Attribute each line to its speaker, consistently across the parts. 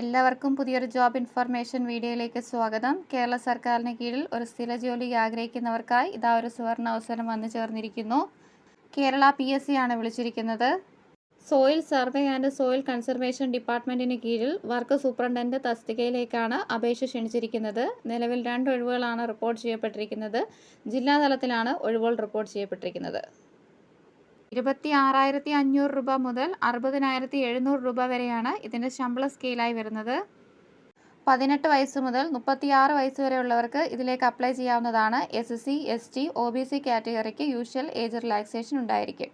Speaker 1: എല്ലാവർക്കും പുതിയൊരു job information വീഡിയോയിലേക്ക് സ്വാഗതം. കേരള സർക്കാരിന് കീഴിൽ ഒരു സ്ഥിര ജോലി ആഗ്രഹിക്കുന്നവർക്കായി ഇതാ ഒരു സുവർണ അവസരം വന്നു ചേർന്നിരിക്കുന്നു. കേരള പി ആണ് വിളിച്ചിരിക്കുന്നത്. Soil survey and soil conservation ഡിപ്പാർട്ട്മെന്റിന് കീഴിൽ വർക്ക് സൂപ്രണ്ടന്റ് തസ്തികയിലേക്കാണ് അപേക്ഷ ക്ഷണിച്ചിരിക്കുന്നത്. നിലവിൽ രണ്ട് ഒഴിവുകളാണ് റിപ്പോർട്ട് ചെയ്യപ്പെട്ടിരിക്കുന്നത്. ജില്ലാതലത്തിലാണ് ഒഴിവുകൾ റിപ്പോർട്ട് ചെയ്യപ്പെട്ടിരിക്കുന്നത്. ഇരുപത്തി ആറായിരത്തി അഞ്ഞൂറ് രൂപ മുതൽ അറുപതിനായിരത്തി എഴുന്നൂറ് രൂപ വരെയാണ് ഇതിന്റെ ശമ്പള സ്കെയിലായി വരുന്നത്. പതിനെട്ട് വയസ്സ് മുതൽ മുപ്പത്തിയാറ് വയസ്സ് വരെയുള്ളവർക്ക് ഇതിലേക്ക് അപ്ലൈ ചെയ്യാവുന്നതാണ് S S C S T O B C കാറ്റഗറിക്ക് usual age relaxation ഉണ്ടായിരിക്കും.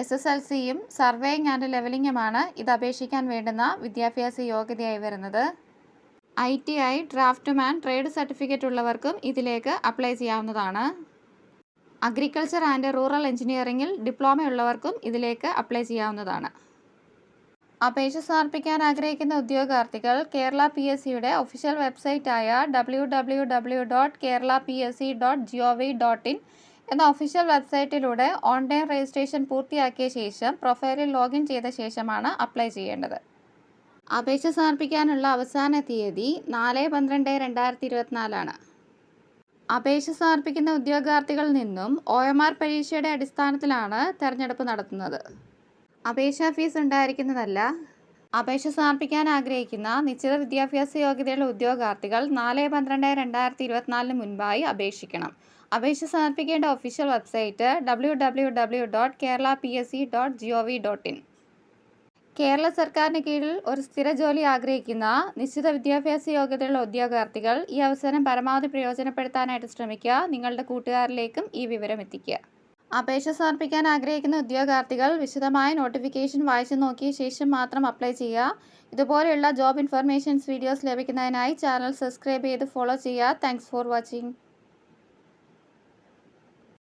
Speaker 1: എസ് എസ് എൽ സിയും സർവേയിങ് ആൻഡ് ലെവലിംഗുമാണ് ഇത് അപേക്ഷിക്കാൻ വേണ്ടുന്ന വിദ്യാഭ്യാസ യോഗ്യതയായി വരുന്നത്. I T I draftsman trade certificate ഉള്ളവർക്കും ഇതിലേക്ക് അപ്ലൈ ചെയ്യാവുന്നതാണ്. അഗ്രികൾച്ചർ ആൻഡ് റൂറൽ എഞ്ചിനീയറിംഗിൽ ഡിപ്ലോമ ഉള്ളവർക്കും ഇതിലേക്ക് അപ്ലൈ ചെയ്യാവുന്നതാണ്. അപേക്ഷ സമർപ്പിക്കാൻ ആഗ്രഹിക്കുന്ന ഉദ്യോഗാർത്ഥികൾ കേരള പി എസ് സിയുടെ official വെബ്സൈറ്റായ W W W dot Kerala P S C dot G O V dot in എന്ന ഒഫീഷ്യൽ വെബ്സൈറ്റിലൂടെ ഓൺലൈൻ രജിസ്ട്രേഷൻ പൂർത്തിയാക്കിയ ശേഷം പ്രൊഫൈലിൽ ലോഗിൻ ചെയ്ത ശേഷമാണ് അപ്ലൈ ചെയ്യേണ്ടത്. അപേക്ഷ സമർപ്പിക്കാനുള്ള അവസാന തീയതി നാല് പന്ത്രണ്ട് രണ്ടായിരത്തി ഇരുപത്തിനാലാണ് അപേക്ഷ സമർപ്പിക്കുന്ന ഉദ്യോഗാർത്ഥികളിൽ നിന്നും ഒ എം ആർ പരീക്ഷയുടെ അടിസ്ഥാനത്തിലാണ് തെരഞ്ഞെടുപ്പ് നടത്തുന്നത്. അപേക്ഷാ ഫീസ് ഉണ്ടായിരിക്കുന്നതല്ല. അപേക്ഷ സമർപ്പിക്കാൻ ആഗ്രഹിക്കുന്ന നിശ്ചിത വിദ്യാഭ്യാസ യോഗ്യതയുള്ള ഉദ്യോഗാർത്ഥികൾ നാല് പന്ത്രണ്ട് രണ്ടായിരത്തി ഇരുപത്തിനാലിന് മുൻപായി അപേക്ഷിക്കണം. അപേക്ഷ സമർപ്പിക്കേണ്ട official website W W W dot Kerala P S C dot G O V dot in Kerala സർക്കാരിന് കീഴിൽ ഒരു സ്ഥിര ജോലി ആഗ്രഹിക്കുന്ന നിശ്ചിത വിദ്യാഭ്യാസ യോഗ്യതയുള്ള ഉദ്യോഗാർത്ഥികൾ ഈ അവസരം പരമാവധി പ്രയോജനപ്പെടുത്താനായിട്ട് ശ്രമിക്കുക. നിങ്ങളുടെ കൂട്ടുകാരിലേക്കും ഈ വിവരം എത്തിക്കുക. അപേക്ഷ സമർപ്പിക്കാൻ ആഗ്രഹിക്കുന്ന ഉദ്യോഗാർത്ഥികൾ വിശദമായ നോട്ടിഫിക്കേഷൻ വായിച്ചു നോക്കിയ ശേഷം മാത്രം അപ്ലൈ ചെയ്യുക. ഇതുപോലെയുള്ള ജോബ് ഇൻഫർമേഷൻസ് വീഡിയോസ് ലഭിക്കുന്നതിനായി ചാനൽ സബ്സ്ക്രൈബ് ചെയ്ത് ഫോളോ ചെയ്യുക. Thanks for watching